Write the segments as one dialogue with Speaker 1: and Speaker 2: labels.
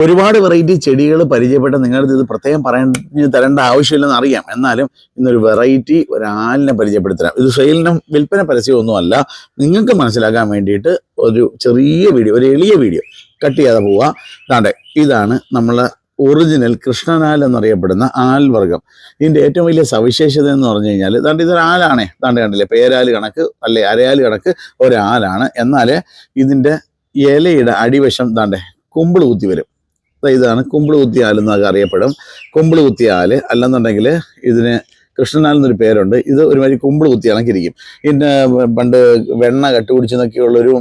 Speaker 1: ഒരുപാട് വെറൈറ്റി ചെടികൾ പരിചയപ്പെട്ട നിങ്ങളുടെ ഇത് പ്രത്യേകം പറഞ്ഞു തരേണ്ട ആവശ്യമില്ലെന്ന് അറിയാം. എന്നാലും ഇന്നൊരു വെറൈറ്റി ഒരാളിനെ പരിചയപ്പെടുത്തരാം ഇത് സെയിലിനും വിൽപ്പന പരസ്യമൊന്നുമല്ല. നിങ്ങൾക്ക് മനസ്സിലാക്കാൻ വേണ്ടിയിട്ട് ഒരു ചെറിയ വീഡിയോ ഒരു എളിയ വീഡിയോ കട്ട് ചെയ്യാതെ പോവുക ദാണ്ടെ ഇതാണ് നമ്മളെ ഒറിജിനൽ കൃഷ്ണനാൽ എന്നറിയപ്പെടുന്ന ആൽവർഗം ഇതിന്റെ ഏറ്റവും വലിയ സവിശേഷത എന്ന് പറഞ്ഞു കഴിഞ്ഞാൽ താണ്ട് ഇതൊരു ആലാണേ. താണ്ട് കണ്ടില്ലേ? പേരാൽ കണക്ക് അല്ലെ? അരയാൽ കണക്ക് ഒരാലാണ്. എന്നാൽ ഇതിന്റെ ഇലയുടെ അടിവശം താണ്ടേ കുമ്പിൾ കുത്തി വരും. ഇതാണ് കുമ്പിൾ കുത്തിയാൽ എന്നൊക്കെ അറിയപ്പെടും. കുമ്പിൾ കുത്തിയാൽ അല്ലെന്നുണ്ടെങ്കിൽ ഇതിന് കൃഷ്ണനാൽ എന്നൊരു പേരുണ്ട്. ഇത് ഒരുമാതിരി കുമ്പിൾ കുത്തി കണക്കിരിക്കും ഇതിന്റെ പണ്ട് വെണ്ണ കട്ടുപിടിച്ചെന്നൊക്കെയുള്ളൊരു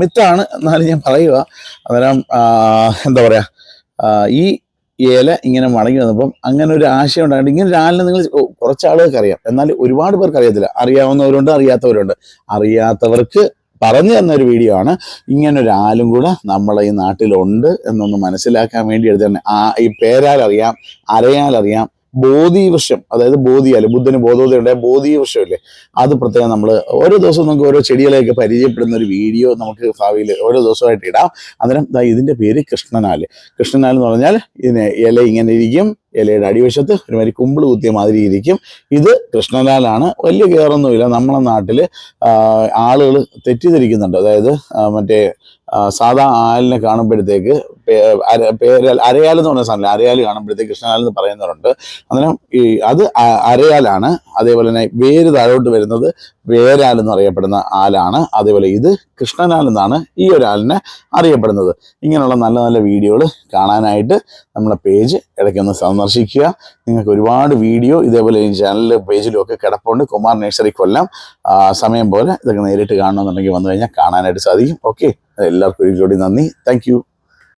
Speaker 1: മിത്താണ്. എന്നാലും ഞാൻ പറയുക അന്നേരം എന്താ പറയുക ഈ ഇല ഇങ്ങനെ മടങ്ങി വന്നപ്പം അങ്ങനെ ഒരു ആശയം ഉണ്ടായിട്ട് ഇങ്ങനെ ഒരു നിങ്ങൾ കുറച്ച് ആളുകൾക്ക് അറിയാം. എന്നാൽ ഒരുപാട് പേർക്ക് അറിയത്തില്ല. അറിയാവുന്നവരുണ്ട് അറിയാത്തവരുണ്ട്. അറിയാത്തവർക്ക് പറഞ്ഞു തന്ന ഒരു വീഡിയോ ആണ്. ഇങ്ങനെ ഒരു ആലും കൂടെ നമ്മളെ ഈ നാട്ടിലുണ്ട് എന്നൊന്ന് മനസ്സിലാക്കാൻ വേണ്ടി എടുത്തന്നെ ആ ഈ പേരാൽ അറിയാം അരയാൽ അറിയാം ബോധീവൃക്ഷം അതായത് ബോധിയാൽ ബുദ്ധന് ബോധോദയം ഉണ്ടായ ബോധീവൃക്ഷം അല്ലേ അത് പ്രത്യേകം നമ്മൾ ഓരോ ദിവസവും നമുക്ക് ഓരോ ചെടികളെയൊക്കെ പരിചയപ്പെടുന്ന ഒരു വീഡിയോ നമുക്ക് ഭാവിയിൽ ഓരോ ദിവസമായിട്ട് ഇടാം. അന്നേരം ഇതിന്റെ പേര് കൃഷ്ണനാല്. കൃഷ്ണനാൽ എന്ന് പറഞ്ഞാൽ ഇതിന് ഇല ഇങ്ങനെ ഇരിക്കും. ഇലയുടെ അടിവശത്ത് ഒരുമാതിരി കുമ്പിൾ കുത്തിയ മാതിരി ഇരിക്കും. ഇത് കൃഷ്ണലാലാണ് വലിയ കയറൊന്നുമില്ല. നമ്മളെ നാട്ടിൽ ആളുകൾ തെറ്റിദ്ധരിക്കുന്നുണ്ട്. അതായത് മറ്റേ സാധാ ആലിനെ കാണുമ്പോഴത്തേക്ക് പേരാൽ അരയാൽ എന്ന് പറഞ്ഞ സാധനം അരയാൽ കാണുമ്പോഴത്തേക്ക് കൃഷ്ണനാൽ എന്ന് പറയുന്നവരുണ്ട്. അന്നേരം ഈ അത് അരയാലാണ്. അതേപോലെ തന്നെ വേര് താഴോട്ട് വരുന്നത് വേരാൽ എന്ന് അറിയപ്പെടുന്ന ആലാണ്. അതേപോലെ ഇത് കൃഷ്ണനാൽ എന്നാണ് ഈ ഒരു ആലിനെ അറിയപ്പെടുന്നത്. ഇങ്ങനെയുള്ള നല്ല നല്ല വീഡിയോകൾ കാണാനായിട്ട് നമ്മളെ പേജ് ഇടയ്ക്കൊന്ന് സന്ദർശിക്കുക നിങ്ങൾക്ക് ഒരുപാട് വീഡിയോ ഇതേപോലെ ഈ ചാനലിൽ പേജിലും ഒക്കെ കിടപ്പുണ്ട്. കുമാർ നേഴ്സറി കൊല്ലം. സമയം പോലെ ഇതൊക്കെ നേരിട്ട് കാണണമെന്നുണ്ടെങ്കിൽ വന്നു കഴിഞ്ഞാൽ കാണാനായിട്ട് സാധിക്കും. ഓക്കെ എല്ലാവർക്കും ഒരിക്കൽ കൂടി നന്ദി. താങ്ക്